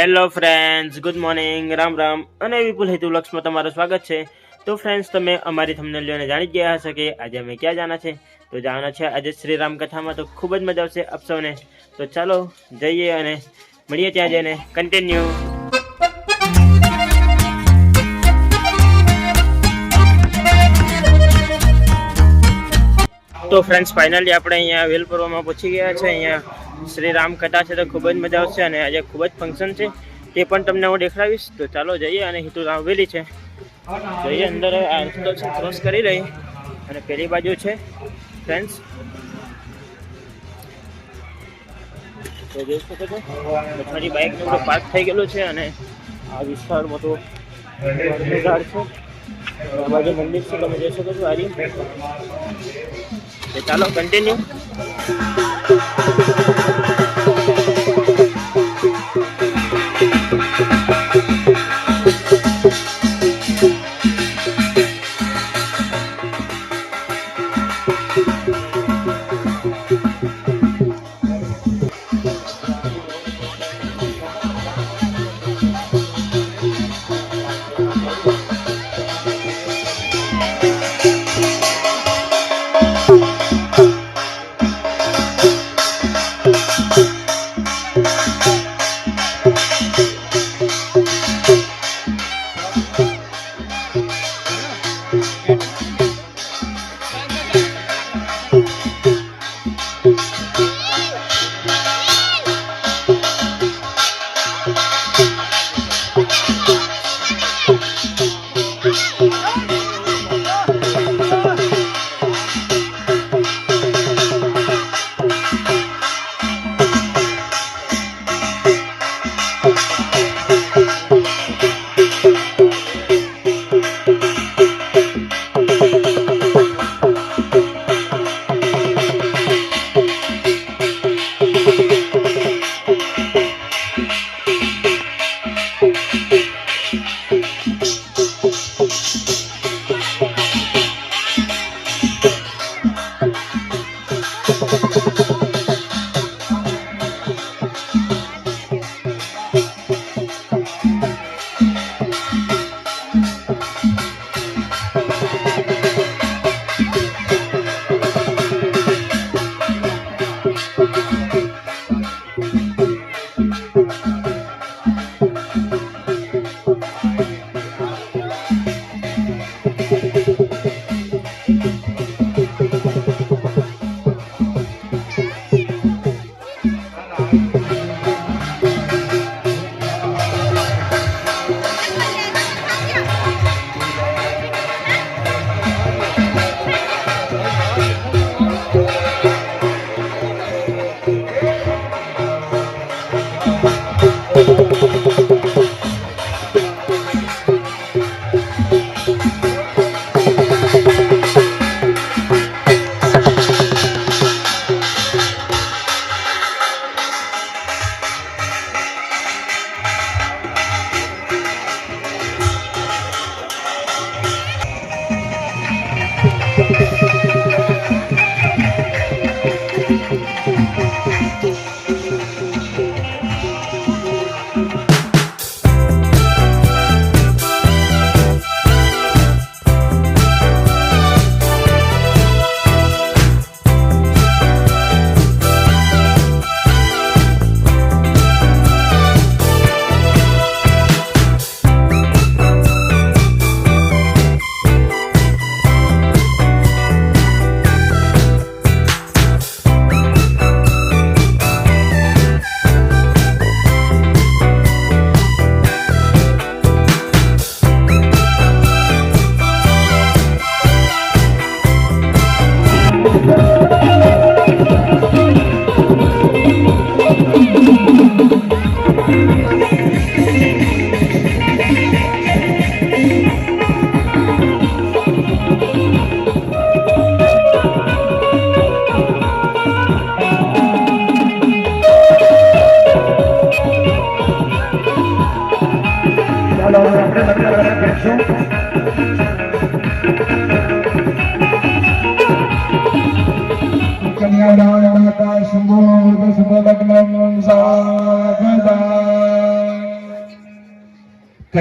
Hello friends good morning Ram Ram. અને વિપુલ હેતુ લક્ષમાં તમારું સ્વાગત છે. તો ફ્રેન્ડ્સ તમે અમારી થંબનેલીઓને જાણી ગયા હશો કે આજે અમે ક્યાં જાના છે? તો જવાના છે આજે શ્રી રામ કથામાં તો ખૂબ જ મજા આવશે આપ સૌને. તો ચાલો જઈએ અને મળીએ ત્યાં જઈને. કન્ટિન્યુ તો ફ્રેન્ડ્સ ફાઇનલી આપણે અહીંયા વેલપુરમાં પહોંચી ગયા છે. અહીંયા શ્રી રામ કથા છે તો ખૂબ જ મજા આવશે અને આજે ખૂબ જ ફંક્શન છે. તે પણ તમને હું દેખાડીશ તો ચાલો જઈએ અને હિતુ આવેલી છે. જઈએ અંદર, આ રસ્તો છે ક્રોસ કરી રહી અને પેલી બાજુ છે ફ્રેન્ડ્સ તો જોઈ શકો છો મારી બાઇક પાર્ક થઈ ગયેલું છે અને આ વિસ્તાર મોટો ઝાડ છે. મંદિર છે, તમે જોઈ શકો છો આ રહ્યું. ચાલો કન્ટિન્યુ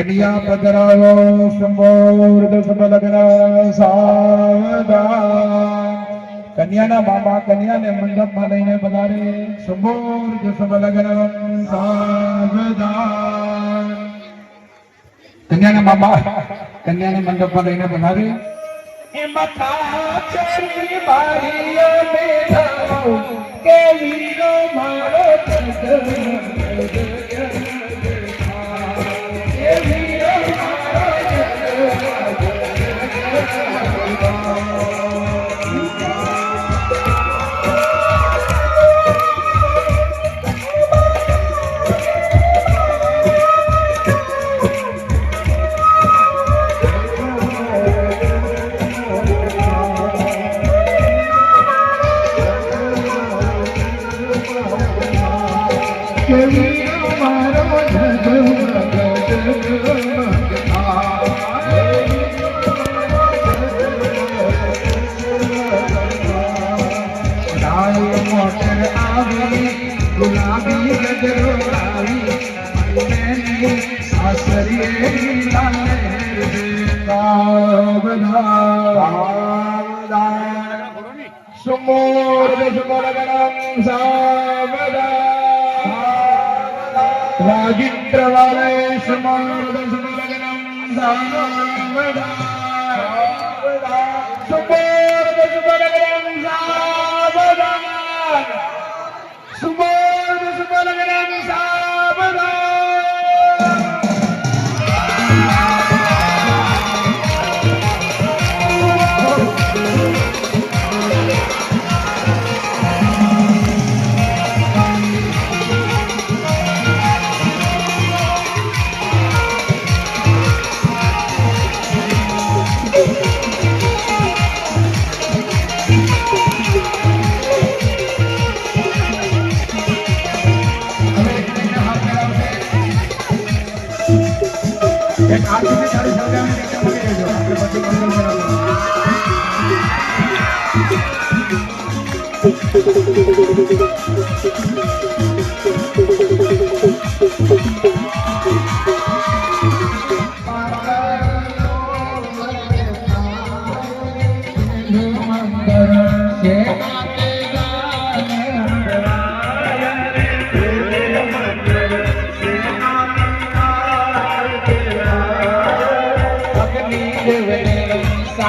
કન્યા પધરાવો સમોર્ધ સમલગ્ન સાવધાન કન્યાના મામા કન્યાને મંડપમાં લઈને પધારે સમોર્ધ સમલગ્ન સાવધાન કન્યાના મામા કન્યાને મંડપમાં લઈને પધારે. કે વીરો મારો Sumur, sumur, sumur, sumur, வாகிற்றவலை சமாரதம் சுமலகனம் சாமதா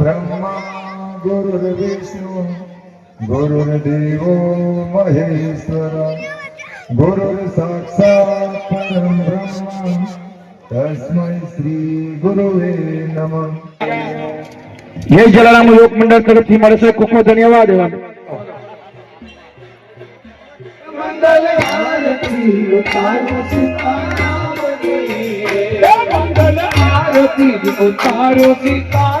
બ્રહ્મ गुरुर्विष्णु गुरुर्देवो महेश्वर गुरुर्साक्षात् परं ब्रह्म तस्मै श्री गुरुवे नमः જય જલારામ લોક મંડળ તરફથી મળે છે ખૂબ ખૂબ ધન્યવાદ મંગલ આરતી ઉતારો સીતારામની રે મંગલ આરતી ઉતારો સીતારામની રે મંગલ આરતી ઉતારો સીતારામની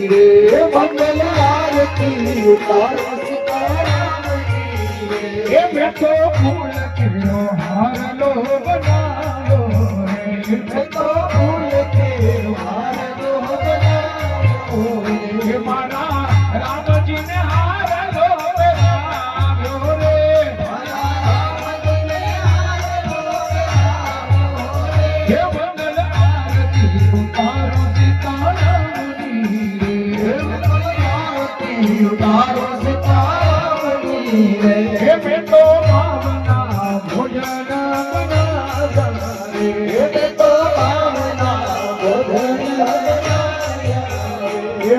આરતી રે મંગલ આરતી ઉતાર સીતારામ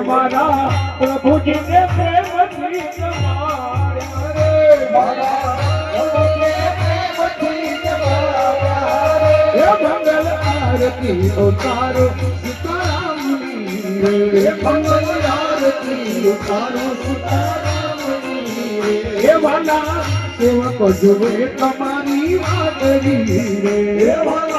મારા પ્રભુજીને પ્રેમથી જમાડ્યા રે મારા પ્રભુજીને પ્રેમથી જમાડ્યા. રે મંગલ આરતી ઉતારો સીતારામની રે. મંગલ આરતી ઉતારો સીતારામની રે. વાલા સેવકો જુએ તમારી વાત રે. વાલા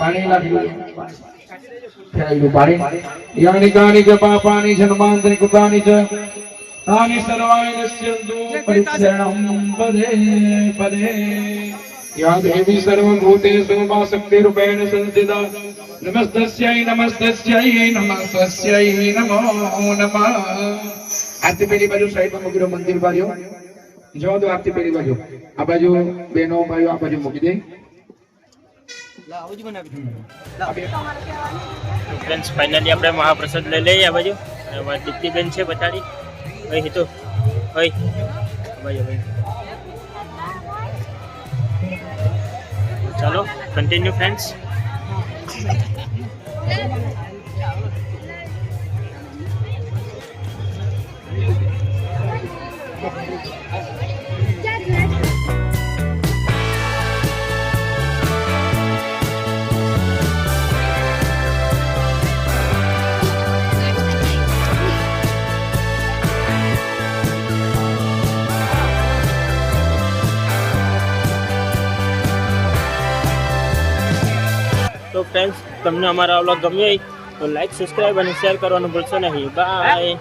પાણી લાગી ફેરાયેલું પાણી યાની કાની ચ પાપાની જન્માંતરી કૃતાની ચ તાની तानि सर्वाणि नश्यन्तु परिचरणं पदे पदे या देवी सर्वभूतेषु उपाशक्तिरूपेण संस्थिता नमस्तस्यै नमस्तस्यै नमस्तस्यै नमो नमः આરતી પેલી બાજુ સાઈડમાં મૂકી દો મંદિર બાજુ જવા દો આરતી પેલી બાજુ આ બાજુ બેનો ભાઈઓ આ બાજુ મૂકી દે ફ્રેન્ડ્સ ફાઇનલી આપણે મહાપ્રસાદ લઈ લઈએ આ બાજુ દીપ્તિબેન છે બતાડી ભાઈ હિતુ ભાઈ આ બાજુ ભાઈ ચાલો કન્ટિન્યુ ફ્રેન્ડ્સ તમને અમારા વ્લોગ ગમ્યો હોય તો લાઈક સબસ્ક્રાઈબ અને શેર કરવાનું ભૂલશો નહીં. બાય